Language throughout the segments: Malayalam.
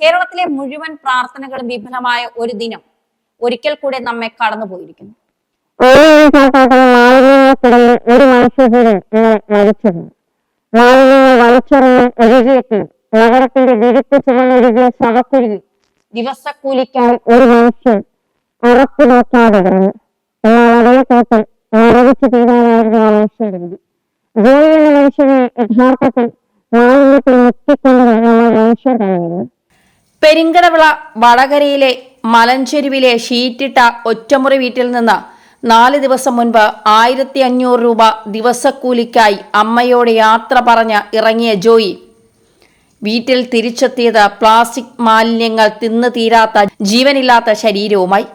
കേരളത്തിലെ മുഴുവൻ പ്രാർത്ഥനകളും വിഫലമായ ഒരു ദിനം ഒരിക്കൽ കൂടെ നമ്മെ കടന്നു പോയിരിക്കുന്നു ഒരു ഒരു മനുഷ്യൻ ഉറപ്പു നോക്കാതെ കിടന്നു എന്നാൽ അതേ തോട്ടിൽ മരവിച്ചു തീരാനായിരുന്നു ആ മനുഷ്യന്റെ വിധി ജോലി എന്ന മനുഷ്യനെ യഥാർത്ഥത്തിൽ മാലിന്യത്തിൽ നമ്മൾ മനുഷ്യർ പെരിങ്കടവിള വടകരയിലെ മലഞ്ചെരുവിലെ ഷീറ്റിട്ട ഒറ്റമുറി വീട്ടിൽ നിന്ന് നാല് ദിവസം മുൻപ് ആയിരത്തി അഞ്ഞൂറ് രൂപ ദിവസക്കൂലിക്കായി അമ്മയോട് യാത്ര പറഞ്ഞ് ഇറങ്ങിയ ജോയി. വീട്ടിൽ തിരിച്ചെത്തിയത് പ്ലാസ്റ്റിക് മാലിന്യങ്ങൾ തിന്നു തീരാത്ത ജീവനില്ലാത്ത ശരീരവുമായി.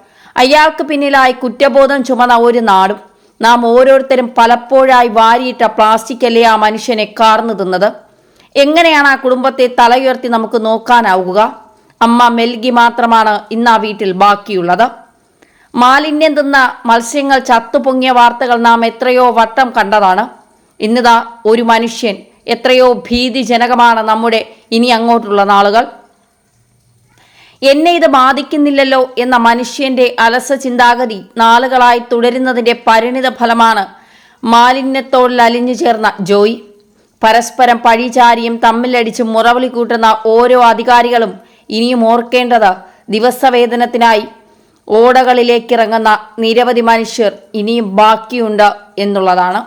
അയാൾക്ക് പിന്നിലായി കുറ്റബോധം ചുമന്ന ഒരു നാടും. നാം ഓരോരുത്തരും പലപ്പോഴായി വാരിയിട്ട പ്ലാസ്റ്റിക് അല്ലേ ആ മനുഷ്യനെ കാർന്നു തിന്നത്? എങ്ങനെയാണ് ആ കുടുംബത്തെ തലയുയർത്തി നമുക്ക് നോക്കാനാവുക? അമ്മ മെൽഗി മാത്രമാണ് ഇന്ന് ആ വീട്ടിൽ ബാക്കിയുള്ളത്. മാലിന്യം തിന്ന മത്സ്യങ്ങൾ ചത്തുപൊങ്ങിയ വാർത്തകൾ നാം എത്രയോ വട്ടം കണ്ടതാണ്. ഇന്നിതാ ഒരു മനുഷ്യൻ എത്രയോ ഭീതിജനകമാണ് നമ്മുടെ ഇനി അങ്ങോട്ടുള്ള നാളുകൾ. എന്നെ ഇത് ബാധിക്കുന്നില്ലല്ലോ എന്ന മനുഷ്യന്റെ അലസ ചിന്താഗതി നാളുകളായി തുടരുന്നതിന്റെ പരിണിത ഫലമാണ് മാലിന്യത്തോടിൽ അലിഞ്ഞു ചേർന്ന ജോയി. പരസ്പരം പഴിചാരിയും തമ്മിലടിച്ചും മുറവിളി കൂട്ടുന്ന ഓരോ അധികാരികളും ഇനിയും ഓർക്കേണ്ടത് ദിവസവേതനത്തിനായി ഓടകളിലേക്കിറങ്ങുന്ന നിരവധി മനുഷ്യർ ഇനിയും ബാക്കിയുണ്ട് എന്നുള്ളതാണ്